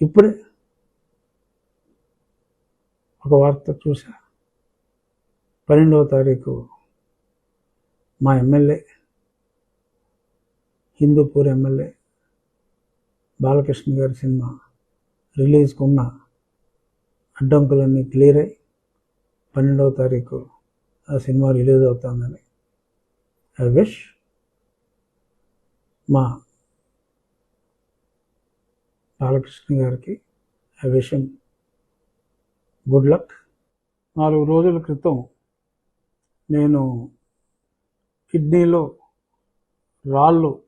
ఇప్పుడే ఒక వార్త చూసా పన్నెండవ తారీఖు మా ఎమ్మెల్యే హిందూపూర్ ఎమ్మెల్యే బాలకృష్ణ గారి సినిమా రిలీజ్కి ఉన్న అడ్డంకులన్నీ క్లియర్ అయ్యి పన్నెండవ తారీఖు ఆ సినిమా రిలీజ్ అవుతుందని. ఐ విష్ మా బాలకృష్ణ గారికి ఐ విష్ గుడ్ లక్. నాలుగు రోజుల క్రితం నేను కిడ్నీలో రాళ్ళు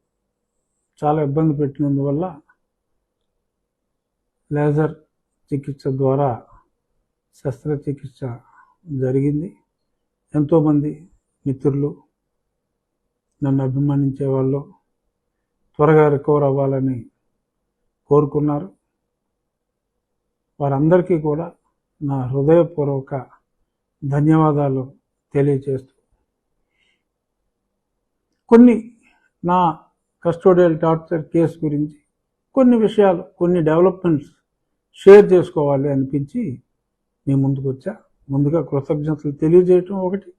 చాలా ఇబ్బంది పెట్టినందువల్ల లేజర్ చికిత్స ద్వారా శస్త్రచికిత్స జరిగింది. ఎంతోమంది మిత్రులు నన్ను అభిమానించే వాళ్ళు త్వరగా రికవర్ అవ్వాలని కోరుకున్నారు. వారందరికీ కూడా నా హృదయపూర్వక ధన్యవాదాలు తెలియచేస్తూ కొన్ని నా కస్టోడియల్ టార్చర్ కేసు గురించి కొన్ని విషయాలు కొన్ని డెవలప్మెంట్స్ షేర్ చేసుకోవాలి అనిపించి మీ ముందుకు వచ్చా. ముందుగా కృతజ్ఞతలు తెలియజేయటం ఒకటి.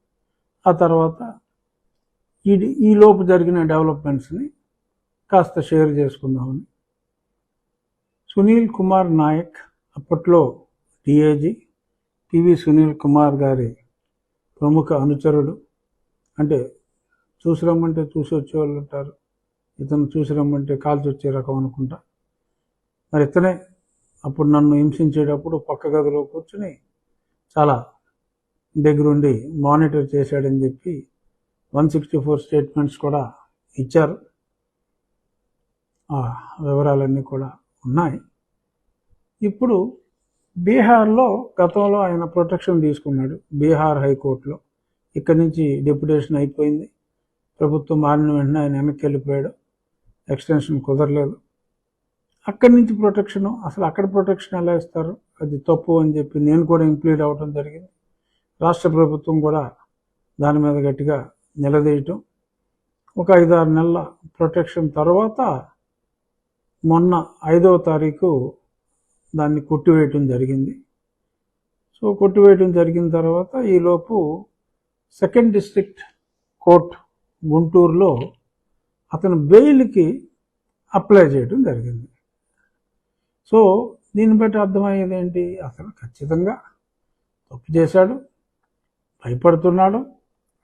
ఆ తర్వాత ఈ ఈలోపు జరిగిన డెవలప్మెంట్స్ని కాస్త షేర్ చేసుకుందామని సునీల్ కుమార్ నాయక్ అప్పట్లో డిఏజీ పివి సునీల్ కుమార్ గారి ప్రముఖ అనుచరుడు. అంటే చూసి రమ్మంటే చూసి వచ్చేవాళ్ళు ఉంటారు. ఇతను చూసి రమ్మంటే కాల్చి వచ్చే రకం అనుకుంటా. మరి ఇతనే అప్పుడు నన్ను హింసించేటప్పుడు పక్క గదిలో కూర్చుని చాలా దగ్గరుండి మానిటర్ చేశాడని చెప్పి వన్ సిక్స్టీ ఫోర్ స్టేట్మెంట్స్ కూడా ఇచ్చారు. ఆ వివరాలన్నీ కూడా ఉన్నాయి. ఇప్పుడు బీహార్లో గతంలో ఆయన ప్రొటెక్షన్ తీసుకున్నాడు బీహార్ హైకోర్టులో. ఇక్కడి నుంచి డెప్యుటేషన్ అయిపోయింది. ప్రభుత్వం మారిన వెంటనే ఆయన వెనక్కి వెళ్ళిపోయాడు. ఎక్స్టెన్షన్ కుదరలేదు. అక్కడి నుంచి ప్రొటెక్షన్ అసలు అక్కడ ప్రొటెక్షన్ ఎలా ఇస్తారు? అది తప్పు అని చెప్పి నేను కూడా ఇంప్లీడ్ అవ్వడం జరిగింది. రాష్ట్ర ప్రభుత్వం కూడా దాని మీద గట్టిగా నిలదీయటం. ఒక ఐదారు నెలల ప్రొటెక్షన్ తర్వాత మొన్న ఐదవ తారీఖు దాన్ని కొట్టివేయటం జరిగింది. సో కొట్టివేయటం జరిగిన తర్వాత ఈలోపు సెకండ్ డిస్ట్రిక్ట్ కోర్ట్ గుంటూరులో అతను బెయిల్కి అప్లై చేయడం జరిగింది. సో దీన్ని బట్టి అర్థమయ్యేది ఏంటి? అతను ఖచ్చితంగా తప్పు చేశాడు భయపడుతున్నాడు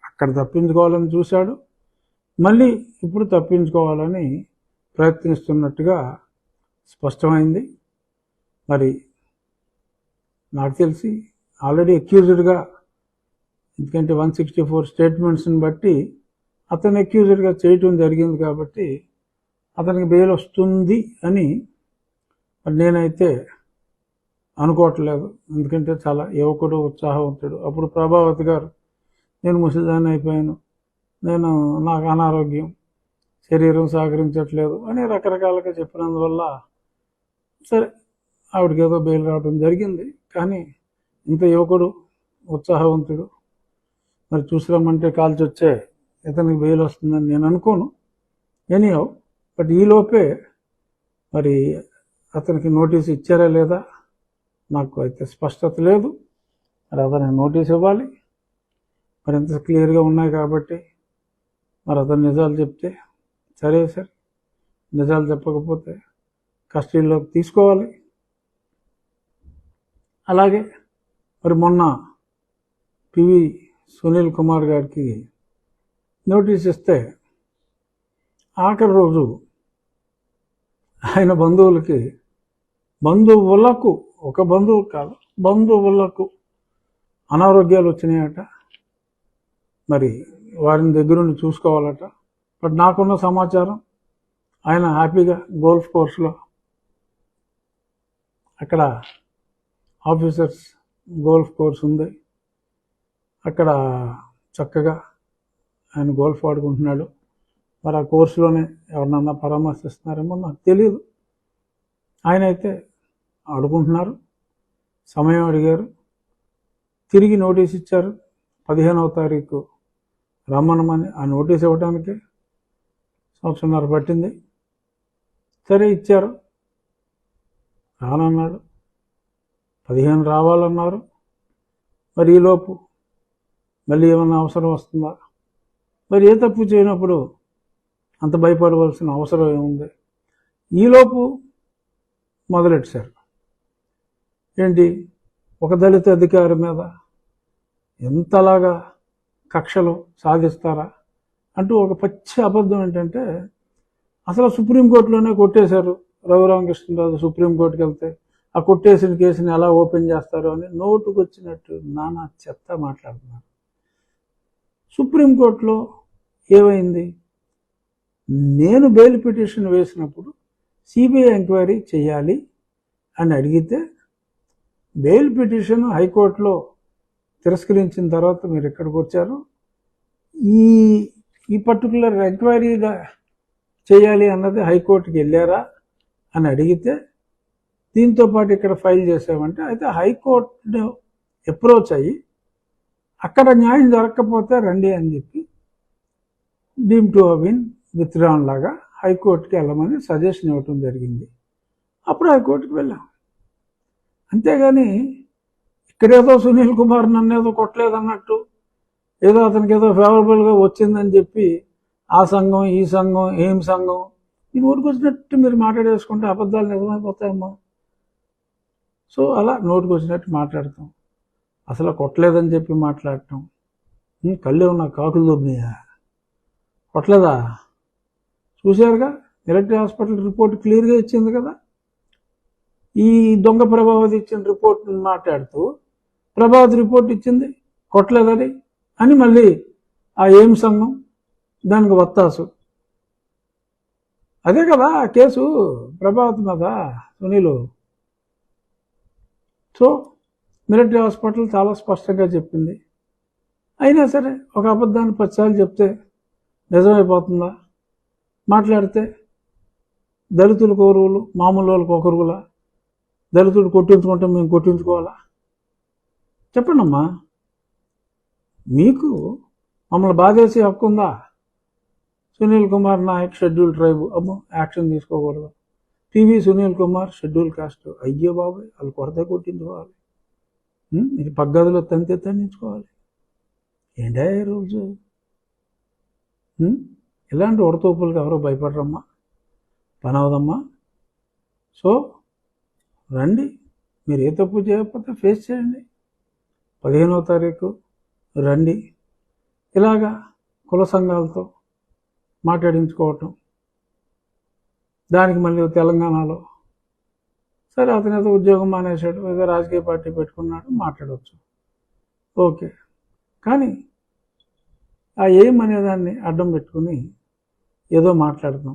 అక్కడ తప్పించుకోవాలని చూశాడు మళ్ళీ ఇప్పుడు తప్పించుకోవాలని ప్రయత్నిస్తున్నట్టుగా స్పష్టమైంది. మరి నాకు తెలిసి ఆల్రెడీ అక్యూజ్డ్గా ఎందుకంటే వన్ సిక్స్టీ ఫోర్ స్టేట్మెంట్స్ని బట్టి అతను అక్యూజ్డ్గా చేయటం జరిగింది కాబట్టి అతనికి బెయిల్ వస్తుంది అని మరి నేనైతే అనుకోవట్లేదు. ఎందుకంటే చాలా యువకుడు ఉత్సాహవంతుడు. అప్పుడు ప్రభావతి గారు నేను ముసలిదాన్ని అయిపోయాను. నేను నాకు అనారోగ్యం. శరీరం సహకరించట్లేదు. అని రకరకాలుగా చెప్పినందువల్ల సరే ఆవిడకి ఏదో బెయిల్ రావడం జరిగింది. కానీ ఇంత యువకుడు ఉత్సాహవంతుడు మరి చూసిరమ్మంటే కాల్చి వచ్చే ఇతనికి బెయిల్ వస్తుందని నేను అనుకోను. ఎనీహౌ బట్ ఈలోపే మరి అతనికి నోటీస్ ఇచ్చారా లేదా నాకు అయితే స్పష్టత లేదు. మరి అతనికి నోటీస్ ఇవ్వాలి. మరి ఎంత క్లియర్గా ఉన్నాయి కాబట్టి మరి అతను నిజాలు చెప్తే సరే సార్. నిజాలు చెప్పకపోతే కస్టడీలోకి తీసుకోవాలి. అలాగే మరి మొన్న పివి సునీల్ కుమార్ గారికి నోటీస్ ఇస్తే ఆఖరి రోజు ఆయన బంధువులకి బంధువులకు ఒక బంధువు కాదు బంధువులకు అనారోగ్యాలు వచ్చినాయట. మరి వారిని దగ్గరుండి చూసుకోవాలట. బట్ నాకున్న సమాచారం ఆయన హ్యాపీగా గోల్ఫ్ కోర్స్లో అక్కడ ఆఫీసర్స్ గోల్ఫ్ కోర్స్ ఉంది. అక్కడ చక్కగా ఆయన గోల్ఫ్ ఆడుకుంటున్నాడు. మరి ఆ కోర్సులోనే ఎవరినన్నా పరామర్శిస్తున్నారేమో నాకు తెలియదు ఆయన అయితే ఆడుకుంటున్నారు. సమయం అడిగారు. తిరిగి నోటీస్ ఇచ్చారు. పదిహేనవ తారీఖు రమ్మనమని ఆ నోటీస్ ఇవ్వడానికి సంవత్సరంన్నర పట్టింది. సరే ఇచ్చారు. రానన్నాడు. పదిహేను రావాలన్నారు. మరి ఈలోపు మళ్ళీ ఏమన్నా అవసరం వస్తుందా? మరి ఏ తప్పు చేయనప్పుడు అంత భయపడవలసిన అవసరం ఏముంది? ఈలోపు మొదలెట్టారు ఏంటి? ఒక దళిత అధికారి మీద ఎంతలాగా కక్షలు సాధిస్తారా అంటూ ఒక పచ్చి అబద్ధం ఏంటంటే అసలు సుప్రీంకోర్టులోనే కొట్టేశారు రఘురామకృష్ణరాజు సుప్రీంకోర్టుకి వెళ్తే ఆ కొట్టేసిన కేసుని ఎలా ఓపెన్ చేస్తారు అని నోటుకు వచ్చినట్టు నానా చెత్త మాట్లాడుతున్నారు. సుప్రీంకోర్టులో ఏమైంది? నేను బెయిల్ పిటిషన్ వేసినప్పుడు సిబిఐ ఎంక్వైరీ చేయాలి అని అడిగితే బెయిల్ పిటిషన్ హైకోర్టులో తిరస్కరించిన తర్వాత మీరు ఎక్కడికి వచ్చారు? ఈ ఈ పర్టికులర్ ఎంక్వైరీ చేయాలి అన్నది హైకోర్టుకి వెళ్ళారా? అని అడిగితే దీంతో పాటు ఇక్కడ ఫైల్ చేసామంటే అయితే హైకోర్టు అప్రోచ్ అయ్యి అక్కడ న్యాయం జరగకపోతే రండి అని చెప్పి డీమ్ టు అవిన్ విత్డ్రాన్ లాగా హైకోర్టుకి వెళ్ళమని సజెషన్ ఇవ్వటం జరిగింది. అప్పుడు హైకోర్టుకి వెళ్ళాం. అంతేగాని ఇక్కడేదో సునీల్ కుమార్ నన్ను ఏదో కొట్టలేదన్నట్టు ఏదో అతనికి ఏదో ఫేవరబుల్గా వచ్చిందని చెప్పి ఆ సంఘం ఈ సంఘం ఏం సంఘం ఈ ఊరికి వచ్చినట్టు మీరు మాట్లాడేసుకుంటే అబద్ధాలు నిజమైపోతాయమ్మా. సో అలా నోటికి వచ్చినట్టు మాట్లాడతాం. అసలు కొట్టలేదని చెప్పి మాట్లాడటం. కళ్ళే కళ్ళు ఉన్న కాకులు దొబ్బినాయా? కొట్టలేదా? చూశారుగా మిలిటరీ హాస్పిటల్ రిపోర్ట్ క్లియర్గా ఇచ్చింది కదా? ఈ దొంగ ప్రభావతి ఇచ్చిన రిపోర్ట్ మాట్లాడుతూ ప్రభావతి రిపోర్ట్ ఇచ్చింది కొట్టలేదని? అని మళ్ళీ ఆ ఏం సంఘం దానికి వత్తాసు. అదే కదా కేసు ప్రభావతి మీద సునీలు. సో మిలిటరీ హాస్పిటల్ చాలా స్పష్టంగా చెప్పింది. అయినా సరే ఒక అబద్ధాన్ని పచ్చాలు చెప్తే నిజమైపోతుందా? మాట్లాడితే దళితులకు ఒకరువులు మామూలు వాళ్ళకి ఒకరుగులా దళితుడు కొట్టించుకుంటే మేము కొట్టించుకోవాలా? చెప్పండమ్మా. మీకు మమ్మల్ని బాధేసే హక్కు ఉందా సునీల్ కుమార్ నాయక్ షెడ్యూల్ ట్రైబ్. అమ్మో యాక్షన్ తీసుకోకూడదు. TV Sunil Kumar schedule caste. అయ్యో బాబాయ్ వాళ్ళు కొరత కొట్టించుకోవాలి ఉం? ఇది పగ్గదిలో తంతే తండించుకోవాలి. ఏంటా రూల్స్? ఇలాంటి ఉడతూపులకు ఎవరో భయపడరమ్మా? పని అవదమ్మా సో రండి. మీరు ఏ తప్పు చేయకపోతే ఫేస్ చేయండి. పదిహేనవ తారీఖు రండి. ఇలాగా కుల సంఘాలతో మాట్లాడించుకోవటం. దానికి మళ్ళీ తెలంగాణలో. సరే అతని ఏదో ఉద్యోగం మానేశాడు ఏదో రాజకీయ పార్టీ పెట్టుకున్నాడు మాట్లాడవచ్చు ఓకే. కానీ ఆ ఏం అనేదాన్ని అడ్డం పెట్టుకుని ఏదో మాట్లాడతాం